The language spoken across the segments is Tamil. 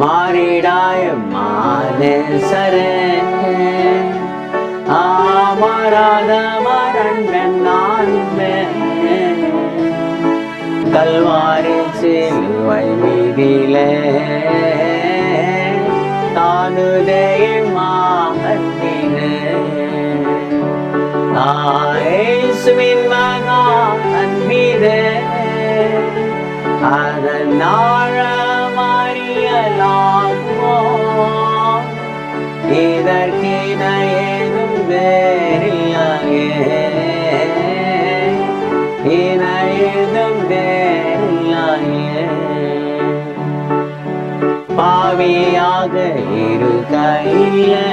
மாறிடாய மாதேசரே ஆமராத மரண்டன் நான் கல்வாரி சிலுவை மீதிலே. தானுதய மாகத்தினே ஆயேசுவின் மகா அன்பிதே அதன் நாழமறியலாகுமோ இதற்கின ஏதும் வேறில்லையே இன ஏதும் பாவியாக இருக்கையிலே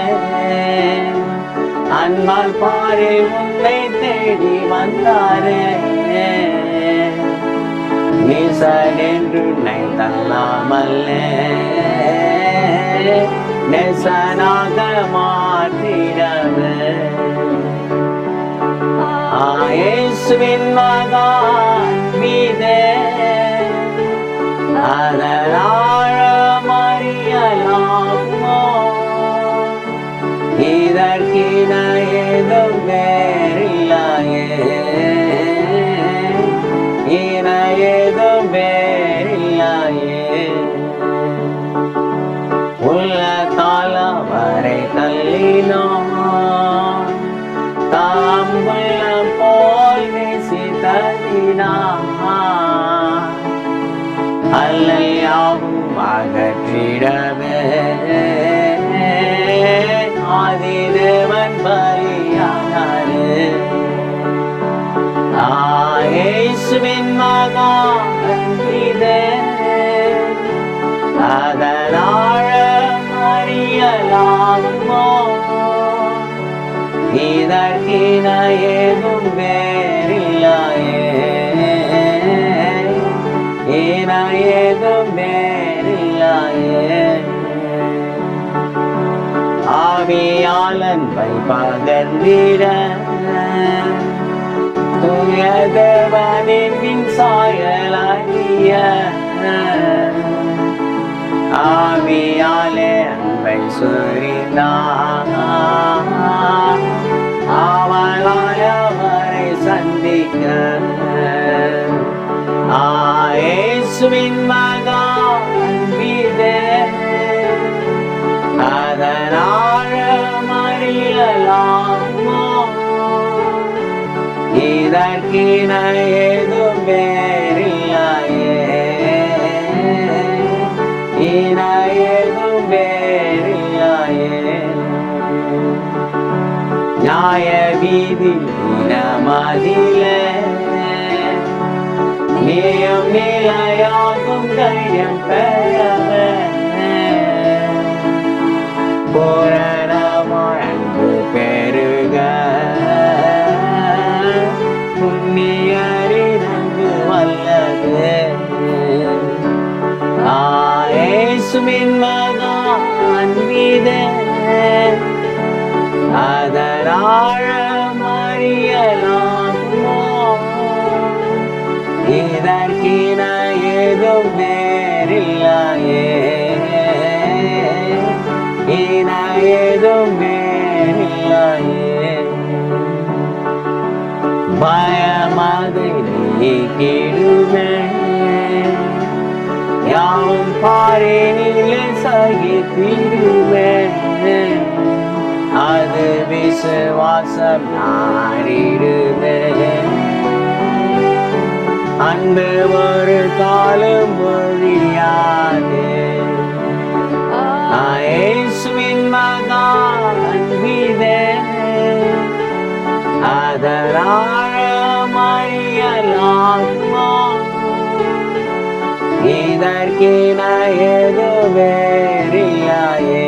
அன்பால் பாரு உன்னை தேடி வந்தாரே. நீசனென்று உன்னை தள்ளாமல்லே. நெசனாக மாற்றிடவே ஆயேசுவின் மகான் மீதே அதனாழ மறியலாமோ இதற்கின அல்லையாவும் அகற்றிடவே ஆதிதேவன் பலியானாரு ஆயேசுவின் மகா அன்பிதே அதனாழ அறியலாமோ இதற்கின வேறில்லாயே வேறில்லையே இன ஆவியாளன் வைபகந்திட தூயதேவனின் மின் சாயலாகிய ஆவியாலே அன்பை சுரிந்தார் அவளாய் அவரை சந்திக்க ஆயேசுவின் மகா இதற்கின ஏதும் வேறில்லையே இன ஏதும் வேறில்லையே நியாய வீதி மதிலே நீயும் நிலையாகும் தைரியம் பெறவே ஆயேசுவின் மகா அன்பிதே அதனாழ மறியலாமோ இதற்கின ஏதும் வேறில்லையே இன ஏதும் வேறில்லையே பயமாதிரி நீக்கிடுமே பாறையிலே பாரினிலே சகித்திடுமே அது விசுவாசம் நாடிடுமே அன்பு ஒரு காலம் மொழியாது que nadie yo vería.